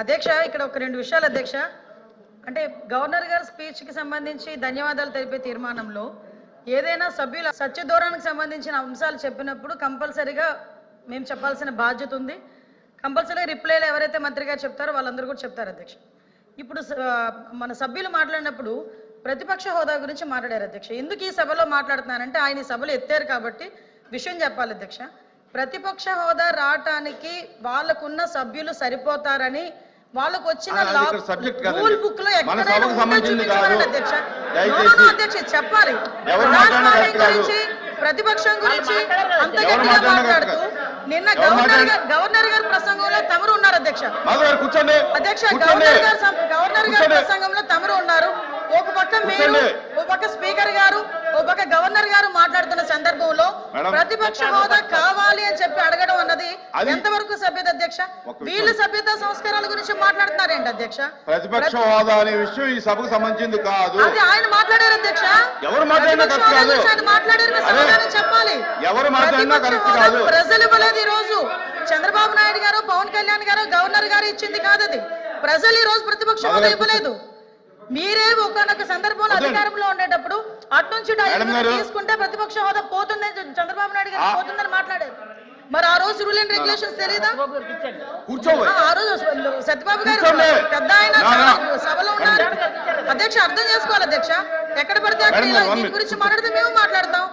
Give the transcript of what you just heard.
అధ్యక్ష ఇక్కడ ఒక రెండు విషయాలు అధ్యక్ష. అంటే గవర్నర్ గారి స్పీచ్కి సంబంధించి ధన్యవాదాలు తెలిపే తీర్మానంలో ఏదైనా సభ్యుల సత్యదూరానికి సంబంధించిన అంశాలు చెప్పినప్పుడు కంపల్సరీగా మేము చెప్పాల్సిన బాధ్యత ఉంది. కంపల్సరీగా రిప్లైలు ఎవరైతే మంత్రి గారు చెప్తారో వాళ్ళందరూ కూడా చెప్తారు అధ్యక్ష. ఇప్పుడు మన సభ్యులు మాట్లాడినప్పుడు ప్రతిపక్ష హోదా గురించి మాట్లాడారు అధ్యక్ష. ఎందుకు ఈ సభలో మాట్లాడుతున్నానంటే ఆయన ఈ ఎత్తారు కాబట్టి విషయం చెప్పాలి అధ్యక్ష. ప్రతిపక్ష హోదా రావటానికి వాళ్ళకున్న సభ్యులు సరిపోతారని వాళ్ళకు వచ్చిన. రూల్ బుక్లో. అధ్యక్ష చెప్పాలి. గురించి ప్రతిపక్షం గురించి అంత గట్టిగా మాట్లాడుతూ నిన్న గవర్నర్ గారు గవర్నర్ గారి ప్రసంగంలో తమరు ఉన్నారు అధ్యక్ష అధ్యక్ష గవర్నర్ గారు సం- గవర్నర్ గారి. ప్రసంగంలో తమరు ఉన్నారు ఒక పక్క మీరు. ఒక పక్క స్పీకర్ గారు ఒక పక్క గవర్నర్ గారు మాట్లాడుతున్న. ప్రతిపక్ష హోదా కావాలి అని చెప్పి అడగడం అన్నది అది- ఎంతవరకు సభ్యత అధ్యక్ష. వీళ్ళు సభ్యత సంస్కారాల గురించి మాట్లాడుతున్నారేంటి అధ్యక్ష? ప్రతిపక్ష హోదా అనే విషయం ఈ సభకు సంబంధించింది కాదు. అది ఆయన మాట్లాడారు అధ్యక్ష. ఎవరు మాట్లాడినా కరెక్ట్ కాదు. మాట్లాడారు చెప్పాలి. ఎవరు మాట్లాడినా ప్రతిపక్ష కరెక్ట్ హోదా కాదు. ప్రజలు ఇవ్వలేదు ఈ రోజు చంద్రబాబు నాయుడు గారు పవన్ కళ్యాణ్ గారు గవర్నర్ గారు ఇచ్చింది కాదు అది ప్రజలు ఈ రోజు ప్రతిపక్ష హోదా. ఇవ్వలేదు. మీరే ఒకనొక సందర్భంలో. అధికారంలో ఉండేటప్పుడు అటు నుంచి ఇటు మేడం ఐదుగురు గారు. తీసుకుంటే ప్రతిపక్ష హోదా పోతుందని చంద్రబాబు నాయుడు గారు. పోతుందని మాట్లాడారు మరి ఆ రోజు రూల్ అండ్ రెగ్యులేషన్స్ కూర్చోబోయ్ ఆ, రోజు సత్యబాబు గారు. పెద్ద ఆయన సభలో ఉన్నారు అధ్యక్ష అర్థం చేసుకోవాలి అధ్యక్ష ఎక్కడ పడితే అక్కడ. గురించి మాట్లాడితే మేము మాట్లాడతాం